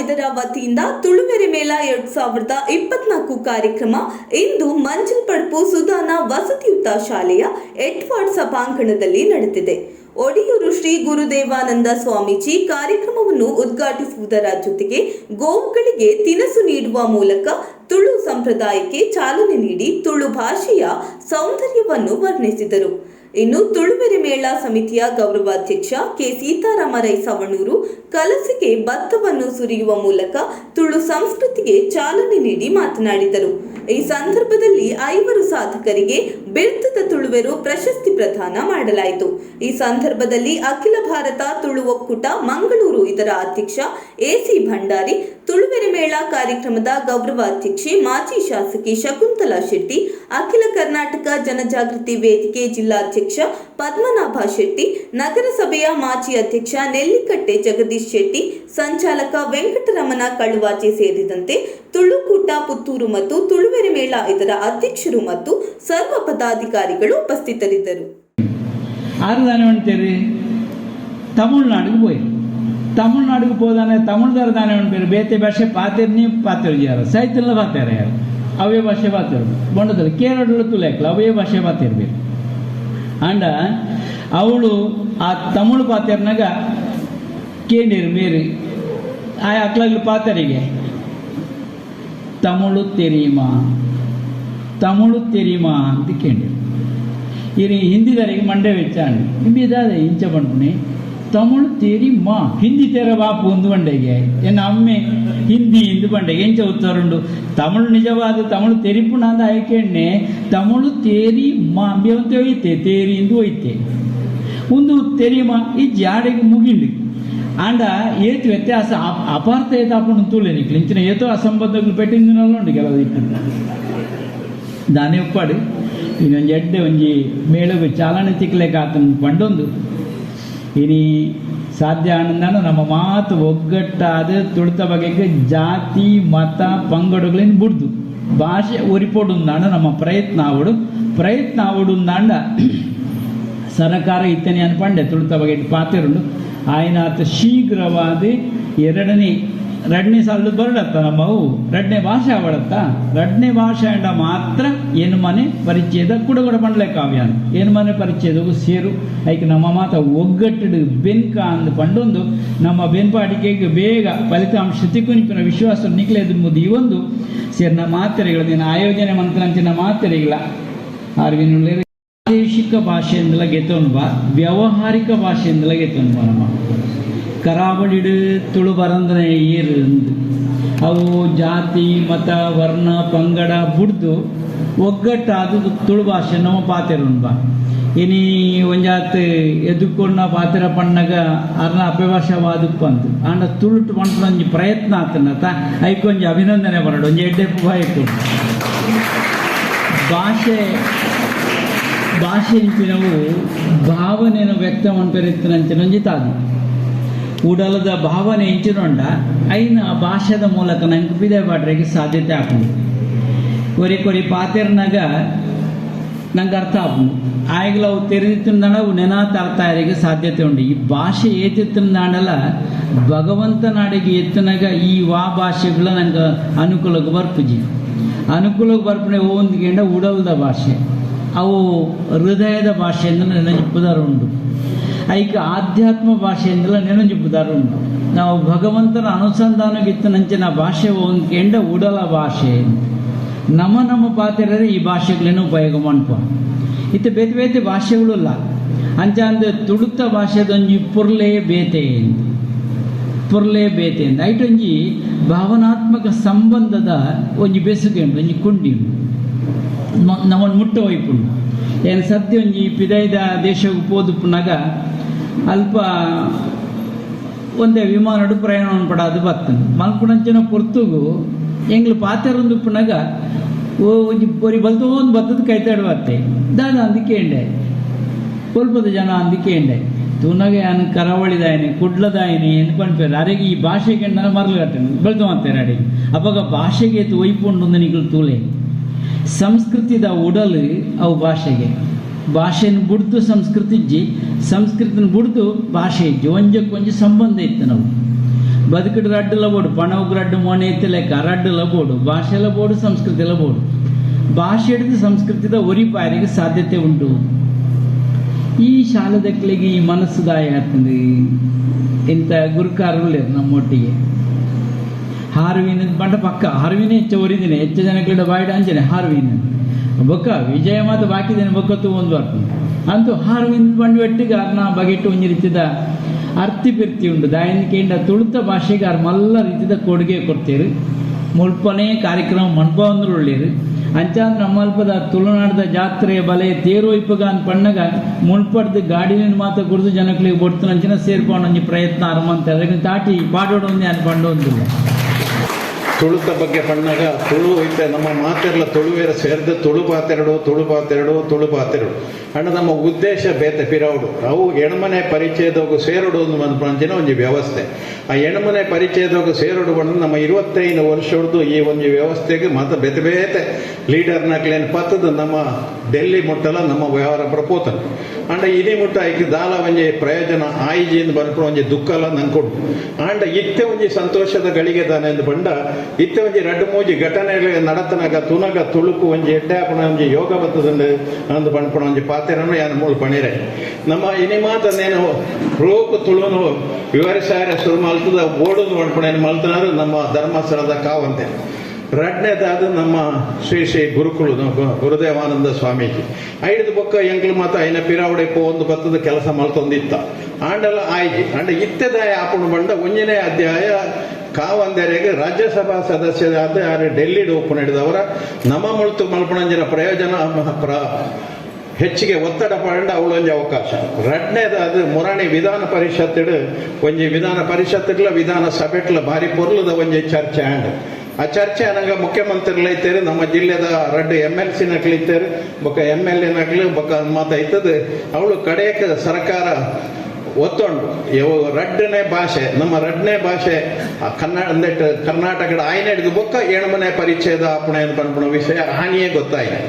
ಇದರ ವತಿಯಿಂದ ತುಳುವೆರೆ ಮೇಳ ಎರಡ್ ಸಾವಿರದ ಇಪ್ಪತ್ನಾಲ್ಕು ಕಾರ್ಯಕ್ರಮ. ಇಂದು ಮಂಜಲ್ಪಡ್ಪು ಸುಧಾನ ವಸತಿಯುತ ಶಾಲೆಯ ಎಡ್ವರ್ಡ್ ಸಭಾಂಗಣದಲ್ಲಿ ನಡೆದಿದೆ. ಒಡಿಯೂರು ಶ್ರೀ ಗುರುದೇವಾನಂದ ಸ್ವಾಮೀಜಿ ಕಾರ್ಯಕ್ರಮವನ್ನು ಉದ್ಘಾಟಿಸುವುದರ ಜೊತೆಗೆ ಗೋವುಗಳಿಗೆ ತಿನಸು ನೀಡುವ ಮೂಲಕ ತುಳು ಸಂಪ್ರದಾಯಕ್ಕೆ ಚಾಲನೆ ನೀಡಿ ತುಳು ಭಾಷೆಯ ಸೌಂದರ್ಯವನ್ನು ವರ್ಣಿಸಿದರು. ಇನ್ನು ತುಳುವೆರೆ ಮೇಳ ಸಮಿತಿಯ ಗೌರವಾಧ್ಯಕ್ಷ ಕೆ ಸೀತಾರಾಮ ರೈ ಸವಣೂರು ಕಲಸಿಗೆ ಭತ್ತವನ್ನು ಸುರಿಯುವ ಮೂಲಕ ತುಳು ಸಂಸ್ಕೃತಿಗೆ ಚಾಲನೆ ನೀಡಿ ಮಾತನಾಡಿದರು. ಈ ಸಂದರ್ಭದಲ್ಲಿ ಐವರು ಸಾಧಕರಿಗೆ ಬಿರ್ತದ ತುಳುವೆರು ಪ್ರಶಸ್ತಿ ಪ್ರದಾನ ಮಾಡಲಾಯಿತು. ಈ ಸಂದರ್ಭದಲ್ಲಿ ಅಖಿಲ ಭಾರತ ತುಳು ಒಕ್ಕೂಟ ಮಂಗಳೂರು, ಇದರ ಅಧ್ಯಕ್ಷ ಎಸಿ ಭಂಡಾರಿ ತುಳುವೆರೆ ಮೇಳ ಕಾರ್ಯಕ್ರಮದ ಗೌರವ ಅಧ್ಯಕ್ಷೆ ಮಾಜಿ ಶಾಸಕಿ ಶಕುಂತಲಾ ಶೆಟ್ಟಿ, ಅಖಿಲ ಕರ್ನಾಟಕ ಜನಜಾಗೃತಿ ವೇದಿಕೆ ಜಿಲ್ಲಾಧ್ಯಕ್ಷ ಪದ್ಮನಾಭ ಶೆಟ್ಟಿ, ನಗರಸಭೆಯ ಮಾಜಿ ಅಧ್ಯಕ್ಷ ನೆಲ್ಲಿಕಟ್ಟೆ ಜಗದೀಶ್ ಶೆಟ್ಟಿ, ಸಂಚಾಲಕ ವೆಂಕಟರಮಣ ಕಳುವಾಚೆ ಸೇರಿದಂತೆ ತುಳುಕೂಟ, ಪುತ್ತೂರು ಮತ್ತು ತುಳುವೆರೆ ಮೇಳ ಇದರ ಅಧ್ಯಕ್ಷರು ಮತ್ತು ಸರ್ವ ಪದಾಧಿಕಾರಿಗಳು ಉಪಸ್ಥಿತರಿದ್ದರು. ತಮಿಳುನಾಡಿಗೆ தமிழ்நாடுக்கு போதானே தமிழ்தார் தானே பேர் ಬೇತೆ ಭಾಷೆ ಪಾತೆರ್ನಿ ಪಾತಿರ್ಜಿಯಾರ ಸಾಹಿತ್ಯಲ್ಲ ಪಾತಾರ ಯಾರು ಅವೇ ಭಾಷೆ ಪಾತಿರ್ಬೇಕು ಬಂಡದಲ್ಲಿ ಕೇರಳದಲ್ಲೂ ತುಲಾಕಲ್ಲ ಅವೇ ಭಾಷೆ ಪಾತಿರ್ಬೇಕು ಅಂಡ, ಅವಳು ಆ ತಮಿಳು ಪಾತೆರ್ನಾಗ ಕೇಂದ್ರ ಮೇರಿ, ಆ ಅಕ್ಲಾಗ್ಲು ಪಾತರಿಗೆ, ತಮಿಳು ತೆರಿಮಾ ತಮಿಳು ತೆರಿಮಾ ಅಂತ ಕೇಂದ್ರ ಇರಿ ಹಿಂದಿದಾರಿಗೆ ಮಂಡ್ಯ ವೆಚ್ಚ ಅಂಡಿ ಇಂಬಿದಾದ ಇಂಚ ಬಂಡ್ಪುಣಿ ತಮಿಳು ತೇರಿ ಮಾ ಹಿಂದಿ ತೆರ ಬಾಪು ಒಂದು ಬಂಡೆಗೆ ಎನ್ನ ಅಮ್ಮೆ ಹಿಂದಿ ಇಂದು ಬಂಡೆಗೆ ಎಂಚ ಉತ್ತರುಂಡು ತಮಿಳು ನಿಜವಾದ ತಮಿಳು ತೆರಿಪುಣ ಅಂತ ಆಯ್ಕೆಣ್ಣೆ ತಮಿಳು ತೇರಿ ಮಾ ಅಂಬೆ ಒಯ್ತೆ ತೇರಿ ಇಂದು ಒಯ್ತೆ ಒಂದು ತೆರಿಮ ಈ ಜಾಡೆಗೆ ಮುಗಿಂಡು ಆಂಡ ಏತು ವ್ಯತ್ಯಾಸ ಅಪ- ಅಪಾರ್ಥ ಏತ ಅಪ್ಪನ ತೂಲೆ ನಿಕ್ಲಿ ಇಂಚಿನ ಏತೋ ಅಸಂಬಂಧಗಳು ಪೆಟ್ಟಿಂದಿನಲ್ಲ ಉಂಡು ಕೆಲವು ಇಟ್ಟು ದಾನೆ ಉಪ್ಪಾಡು ಇನ್ನೊಂದು ಎಡ್ಡೆ ಒಂಜಿ ಮೇಳಗು ಚಾಲನೆ ತಿಕ್ಲೆಕ ಆತನ ಪಂಡೊಂದು ಇನಿ ಸಾಧ್ಯ ಅನ್ನ ನಮ್ಮ ಮಾತು ಒಗ್ಗಟ್ಟಾದ ತುಳಿತ ಬಗೆಗೆ ಜಾತಿ, ಮತ ಪಂಗಡಗಳನ್ನು ಬುಡ್ದು. ಭಾಷೆ ಒರಿಪೋಡುಂದಾಣ ನಮ್ಮ ಪ್ರಯತ್ನ ಅವಡು ಪ್ರಯತ್ನ ಅವಡುಂದಾಂಡ ಸರಕಾರ ಇತ್ತನೆ ಅನ್ಪಂಡೆ ತುಳಿತ ಬಗೆ ಪಾತ್ರ ಆಯ್ನಾತ ಶೀಘ್ರವಾದ ಎರಡನೇ ಎರಡನೇ ಸಾಲದ ಬರಡತ್ತ ನಮ್ಮವು. ರಡ್ನೆ ಭಾಷೆ ಅವಳತ್ತ ರಡ್ನೆ ಭಾಷೆ ಅಂಡ ಮಾತ್ರ ಏನು ಮನೆ ಪರಿಚಯದ ಕುಡಗುಡ ಪಂಡ್ಲೆ ಕಾವ್ಯ ಏನು ಮನೆ ಪರಿಚಯದವು ಸೇರು. ಐಕ್ ನಮ್ಮ ಮಾತ ಒಗ್ಗಟ್ಟಿಡು ಬೆನ್ಕ ಅಂದು ಪಂಡೊಂದು. ನಮ್ಮ ಬೆನ್ಪಾಟಿಕೆಗೆ ಬೇಗ ಫಲಿತಾಂಶ ತಿಕ್ಕುನಿಕ್ಕಿನ ವಿಶ್ವಾಸ ನಿಕ್ಲೇದು ಈ ಒಂದು ಸೇರಿನ ಮಾತ್ರೆಗಳು ದಿನ ಆಯೋಜನೆ ಮಂತ್ರಂಚಿನ ಮಾತ್ರೆಗಳ. ಆರ್ವಿನುಳ್ಳಿ ಪ್ರಾದೇಶಿಕ ಭಾಷೆಯಿಂದಲ ಗೆತ್ತೊಂಬ. ವ್ಯಾವಹಾರಿಕ ಭಾಷೆಯಿಂದಲ ಗೆತ್ತೊಂಬ ನಮ್ಮ. ಕರಾವಳಿಡು ತುಳು ಬರಂದ್ರೆ ಏರು. ಅವು ಜಾತಿ, ಮತ, ವರ್ಣ, ಪಂಗಡ ಬುಡ್ದು ಒಗ್ಗಟ್ಟಾದು ತುಳು ಭಾಷೆ ನಮ್ಮ ಪಾತೆರುಂಬ ಇನಿ ಒಂಜಾತ್ ಎದುಕೊಂಡ ಪಾತೆರ ಪಣ್ಣಗ ಅರ್ನ ಅಪಭಾಷವಾದು ಪಂದು ಆಂಡ ತುಳುಟು ಪಂಡ ಒಂಜಿ ಪ್ರಯತ್ನ ಆತನತ ಐಕೊಂಜಿ ಅಭಿನಂದನೆ ಬರಡು, ಒಂಜಿ ಎಡ್ಡೆ ಪುಬಾಯ್ತು ಭಾಷೆ ಭಾಷೆ ಇಂಚಿನವು ಭಾವನೆಯನ್ನು ವ್ಯಕ್ತ ಒಂಜಿ ತಾದು ಉಡಲದ ಭಾವನೆ ಇಂಚಿನೊಂಡ, ಐನ ಆ ಭಾಷೆದ ಮೂಲಕ ನಂಗೆ ಬಿದೆ ಬಾಡ್ರೆಗೆ ಸಾಧ್ಯತೆ ಆಪುಂಡು ಕೊರಿ ಕೊರಿ ಪಾತೆರ್ನಾಗ ನಂಗೆ ಅರ್ಥ ಆಪುಂಡು ಆಯ್ಗಲ ಅವು ತೆರೆದಿತ್ತಂದಾಣ ಅವು ನೆನಾತ ಅರ್ಥ ಆಯ್ರಿಗೆ ಸಾಧ್ಯತೆ ಉಂಡು ಈ ಭಾಷೆ ಏತಿತ್ತಂದಾಂಡಲ ಭಗವಂತ ನಾಡಿಗೆ ಎತ್ತನಾಗ ಈ ವಾ ಭಾಷೆಗಳ ನಂಗೆ ಅನುಕೂಲಕ್ಕೆ ಬರ್ಪುಜಿ ಅನುಕೂಲಕ್ಕೆ ಬರ್ಪಣೆ ಓಂದ್ಕೊಂಡ ಉಡಲ್ದ ಭಾಷೆ. ಅವು ಹೃದಯದ ಭಾಷೆ ಭಾಷೆಯಿಂದ ನೆನಪುದಾರ ಉಂಟು. ಐಕ ಆಧ್ಯಾತ್ಮ ಭಾಷೆಯಿಂದಲ ನೆನಜಿಪ್ಪುದಾರ ಉಂಟು. ನಾವು ಭಗವಂತನ ಅನುಸಂಧಾನಗಿತ್ತ ನಂಚಿನ ಭಾಷೆ ಕೆಂಡ ಉಡಲ ಭಾಷೆ. ನಮ್ಮ ನಮ್ಮ ಪಾತ್ರರೇ ಈ ಭಾಷೆಗಳೇನು ಉಪಯೋಗ ಮಾಡ್ಪ. ಇತ್ತು ಬೇತೆ ಬೇತೆ ಭಾಷೆಗಳಿಲ್ಲ ಅಂಚ ಅಂದ ತುಳುತ ಭಾಷೆದೊಂಜಿ ಪುರ್ಲೆ ಬೇತೆ ಪುರ್ಲೆ ಬೇತೆ ಅಂತ ಐಟೊಂಜಿ ಭಾವನಾತ್ಮಕ ಸಂಬಂಧದ ಒಂಜಿ ಬೆಸುಗೆ ಉಂಟು, ಒಂಜಿ ಕುಂಡಿ ಉಂಟು. ನಮ್ಮನ್ನು ಮುಟ್ಟ ವೈಪುಂಡು ಏನು ಸದ್ಯ ಒಂಜಿ ಪಿದೈದ ದೇಶಕ್ಕೆ ಪೋದುಪ್ಪುನಾಗ ಅಲ್ಪ ಒಂದೇ ವಿಮಾನಡು ಪ್ರಯಾಣ ಪಡಾದು ಬರ್ತದೆ. ಮಲ್ಪುಣಂಚಿನ ಪೊರ್ತುಗು ಎಂಗ್ಲು ಪಾತೆರೊಂದು ಉಪ್ಪಿನಾಗ ಓ, ಒಂಜಿ ಬಲ್ತೋ ಒಂದು ಬತ್ತದ ಕೈತಾಡು ಬರ್ತೆ ದಾದ ಅಂದಿಕೆ ಎಂಡೆ. ಸ್ವಲ್ಪದ ಜನ ಅಂದಿಕೆ ಎಂಡೆ. ತೂನಾಗೆ ಅನ್ ಕರಾವಳಿದಾಯನೆ, ಕುಡ್ಲದಾಯನೆ ಎನ್ಕೊಂಡ್ಪೇರು ಅರೆಗೆ ಈ ಭಾಷೆಗೆ ನಾನು ಮರಲು ಕಟ್ಟೆ ಬಲ್ತು ಮಾಡ್ತಾರೆ ಅಡಿ ಅವಾಗ ಭಾಷೆಗೆ ಒಯ್ಪುಂಡು ನಿಗಳು ತೂಲೆ. ಸಂಸ್ಕೃತಿದ ಉಡಲು ಅವು ಭಾಷೆಗೆ. ಭಾಷೆನ ಬುಡ್ದು ಸಂಸ್ಕೃತಿ ಸಂಸ್ಕೃತಿನ ಬುಡ್ದು ಭಾಷೆ ಇಜ್ಜಿ. ಒಂಜಕ್ಕೆ ಒಂಜಿ ಸಂಬಂಧ ಇತ್ತು ನಾವು. ಬದುಕಡು ರಡ್ಡು ಲಬೋಡು, ಪಣವುಗ್ ರಡ್ಡು ಮೊನೆ ಎತ್ತಲೆಕ್ಕ ರಡ್ಡು ಲಬೋಡು ಭಾಷೆಲ ಲಬೋಡು ಸಂಸ್ಕೃತಿಲ ಲಬೋಡು. ಭಾಷೆ ಹಿಡಿದು ಸಂಸ್ಕೃತಿದ ಒರಿಪಾರಿಗೆ ಸಾಧ್ಯತೆ ಉಂಟು. ಈ ಶಾಲದಕ್ಕಲಿಗೆ ಈ ಮನಸ್ಸು ದಾಯ ಆಗ್ತದೆ. ಇಂಥ ಗುರುಕಾರರು ನಮ್ಮೊಟ್ಟಿಗೆ. ಹಾರುವಿನ ಬಂಡ ಪಕ್ಕ. ಹಾರುವಿನ ಹೆಚ್ಚು ಒರಿದಿನಿ, ಹೆಚ್ಚು ಜನಗಳ ಬಾಯಿಡ ಅಂಜನೆ. ಹಾರುವಿನ. ಬೊಕ್ಕ, ವಿಜಯ ಮಾತು ಬಾಕಿದೇನೆ ಬೊಕ್ಕತ್ತು ಒಂದು ಅರ್ಥ ಅಂತೂ ಹಾರುವಿನ ಬಂಡು ಒಟ್ಟಿಗೆ ಅರ್ನ ಬಗೆಟ್ಟು ಒಂಜಿ ರೀತಿದ ಅರ್ತಿ ಬಿರ್ತಿ ಉಂಟು ದಾಯನಿಕೆಯಿಂದ ತುಳಿತ ಭಾಷೆಗೆ ಅವ್ರ ಮಲ್ಲ ರೀತಿದ ಕೊಡುಗೆ ಕೊಡ್ತೀರಿ. ಮುಲ್ಪನೇ ಕಾರ್ಯಕ್ರಮ ಮನ್ಪವಂದ್ರು ಒಳ್ಳೇರು ಅಂಚಾಂದ್ ನಮ್ಮಲ್ಪದ ತುಳುನಾಡದ ಜಾತ್ರೆ ಬಲೆ ತೇರು ಇಪ್ಪಗ ಅಂತ ಪಣ್ಣಗ ಮುಳ್ಪಡ್ದು ಗಾಡಿನ ಮಾತ ಕುಡಿದು ಜನಗಳಿಗೆ ಬೊಡ್ತು ನಂಚಿನ ಸೇರ್ಕೊಂಡು ಪ್ರಯತ್ನ ಅರ್ಮಂತ ಅದಕ್ಕೆ ತಾಟಿ ಪಾಡೋಡೊಂದೇ ಅನ್ಕೊಂಡು ಅನ್ ತುಳುತ ಬಗ್ಗೆ ಬಣ್ಣಗ ತುಳು ಐತೆ, ನಮ್ಮ ಮಾತೆಲ್ಲ ತುಳುವೇರ ಸೇರಿದ ತುಳು ಪಾತೆರಡು ತುಳು ಪಾತೆರಡು ತುಳು ಪಾತೆರಡು. ಅಣ್ಣ, ನಮ್ಮ ಉದ್ದೇಶ ಬೇತೆ ಪಿರೌಡು ಅವು ಎಣಮನೆ ಪರಿಚಯದೋಗು ಸೇರಡು ಪಂಚಿನ ಒಂದು ವ್ಯವಸ್ಥೆ. ಆ ಎಣಮನೆ ಪರಿಚಯದೋಗು ಸೇರುಡು ಬಣ್ಣ ನಮ್ಮ ಇರುವತ್ತೈದು ವರ್ಷದ್ದು ಈ ಒಂದು ವ್ಯವಸ್ಥೆಗೆ ಮಾತ್ರ ಬೇತೆ ಬೇತೆ ಲೀಡರ್ನಾಗ್ಲೇನು ಪತ್ತದ ನಮ್ಮ ಡೆಲ್ಲಿ ಮುಟ್ಟಲ, ನಮ್ಮ ವ್ಯವಹಾರ ಪ್ರಪೋತನ. ಅಂಡ ಇದೇ ಮುಟ್ಟ ಐಕ್ ದಾಲ ಒಂಜಿ ಪ್ರಯೋಜನ ಆಯ್ಜಿಂದ ಬರ್ಕೊಂಡು ಒಂಜಿ ದುಃಖಲ ನಂಕೊಡು. ಅಂಡ ಇತ್ತೆ ಒಂಜಿ ಸಂತೋಷದ ಗಳಿಗೆ ತಾನೆ ಎಂದು ಬಂಡ ಇತ್ತೆ ಒಂಜಿ ರಡ್ಡು ಮೂಜಿ ಘಟನೆಗಳ ನಡತನಗ ತುನಗ ತುಳುಕು ಒಂಜಿ ಎಡ್ಡೆ ಒಂಜಿ ಯೋಗ ಬತ್ತದಂಡು ಅಂದು ಪಣ್ಪಣ ಒಂಜಿ ಪಾತೆರನು ಯಾನ ಮೂಲ ಪಣಿರೆ. ನಮ್ಮ ಇನಿ ಮಾತನೇನು ರೋಕು ತುಳುನು ವಿವರಿಸಾರ ಶುರು ಮಲ್ತದ ಓಡುದು ಪಣ್ಪಣ ಮಲ್ತನಾರು ನಮ್ಮ ಧರ್ಮಸ್ಥಳದ ಕಾವಂತೆ. ರಡ್ನೇದಾದ ನಮ್ಮ ಶ್ರೀ ಶ್ರೀ ಗುರುಕುಳು ಗುರುದೇವಾನಂದ ಸ್ವಾಮೀಜಿ. ಐದು ಬೊಕ್ಕ ಎಂಕ್ಲು ಮಾತ ಐನ ಪಿರಾವಡೆ ಪೋ ಒಂದು ಬತ್ತದ ಕೆಲಸ ಮಲ್ತೊಂದಿತ್ತ. ಆಂಡಲ ಆಯ್ಜಿ. ಅಂಡ ಇತ್ತೆದಾಯ ಆಪಣ ಬಂಡ ಒಂಜನೇ ಅಧ್ಯಾಯ ಕಾವಂದೆರೆಗೆ ರಾಜ್ಯಸಭಾ ಸದಸ್ಯರಾದ ಯಾರು ಡೆಲ್ಲಿ ಓಪನ್ ನಡೆದವರ ನಮ್ಮ ಮುಳ್ತು ಮಲ್ಪಣಂಜನ ಪ್ರಯೋಜನ ಹೆಚ್ಚಿಗೆ ಒತ್ತಡ ಪಂಡ ಅವಳೊಂಜಿ ಅವಕಾಶ. ರಡ್ನೇದಾದ ಮುರಾಣಿ ವಿಧಾನ ಪರಿಷತ್ ಒಂಜಿ ವಿಧಾನ ಪರಿಷತ್ತಿಗ್ಲ, ವಿಧಾನ ಸಭೆಟ್ಲ ಭಾರಿ ಪೊರ್ಲದ ಒಂಜಿ ಚರ್ಚೆ ಆಂಡ್. ಆ ಚರ್ಚೆ ಅನ್ನಂಗ ಮುಖ್ಯಮಂತ್ರಿಗಳು ಐತೇರಿ ನಮ್ಮ ಜಿಲ್ಲೆದ ರಡ್ಡು ಎಂ ಎಲ್ ಸಿ ನಕ್ಲಿತ್ತೇರಿ ಬೊಕ್ಕ ಎಂ ಎಲ್ ಎ ನಕ್ಲಿ ಬೊಕ್ಕ ಮಾತಾಯ್ತದೆ ಅವಳು ಕಡೆಯಕ್ಕೆ ಸರ್ಕಾರ ಒತ್ತೊಂಡು. ಯಾವ ರಡ್ಡನೇ ಭಾಷೆ, ನಮ್ಮ ರಡ್ಡನೇ ಭಾಷೆ ಕನ್ನಡ ಕರ್ನಾಟಕದ ಆಯ್ನೆ ಹಿಡಿದು ಬೊಕ್ಕ ಏಣಮನೆ ಪರಿಚಯದ ಅಪಣೆ ಅಂತ ವಿಷಯ ಹಾನಿಯೇ ಗೊತ್ತಾಯ್ತು.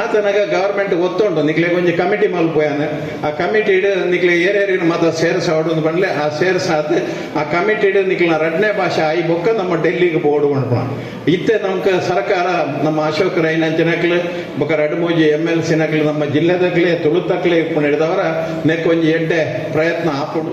ಆತನಾಗ ಗವರ್ಮೆಂಟ್ ಒತ್ತೊಂಡು. ನಿಕ್ಲೆ ಒಂಜಿ ಕಮಿಟಿ ಮಲ್ಪೋಯಾನೆ ಆ ಕಮಿಟಿ ಹಿಡಿದು ನಿಕ್ಲೆ ಏರೇರಿನ ಮತ ಸೇರ್ಸಾವಡು ಅಂತ ಬಂದ್ಲೆ. ಆ ಸೇರಿಸಾದ ಆ ಕಮಿಟಿ ಹಿಡಿದು ನಿಕ್ಲ ರಡ್ಡನೇ ಭಾಷೆ ಆಯ್ ಬೊಕ್ಕ ನಮ್ಮ ಡೆಲ್ಲಿಗೆ ಬೋರ್ಡ್ ಮಾಡ್ಪಣ ಇತ್ತೆ ನಮ್ಗೆ ಸರ್ಕಾರ, ನಮ್ಮ ಅಶೋಕ್ ರೈನಂಚಿನಕ್ಲು ಬೊಕ್ಕ ರಡ್ ಮೂಜಿ ಎಂ ಎಲ್ ಸಿನಕ್ಲು ನಮ್ಮ ಜಿಲ್ಲೆದಕ್ಲೆ, ತುಳುತಕ್ಲೆ ನೆಕ್ ಒಂಜಿ ಎಡ್ಡೆ ಪ್ರಯತ್ನ ಆಪುಡು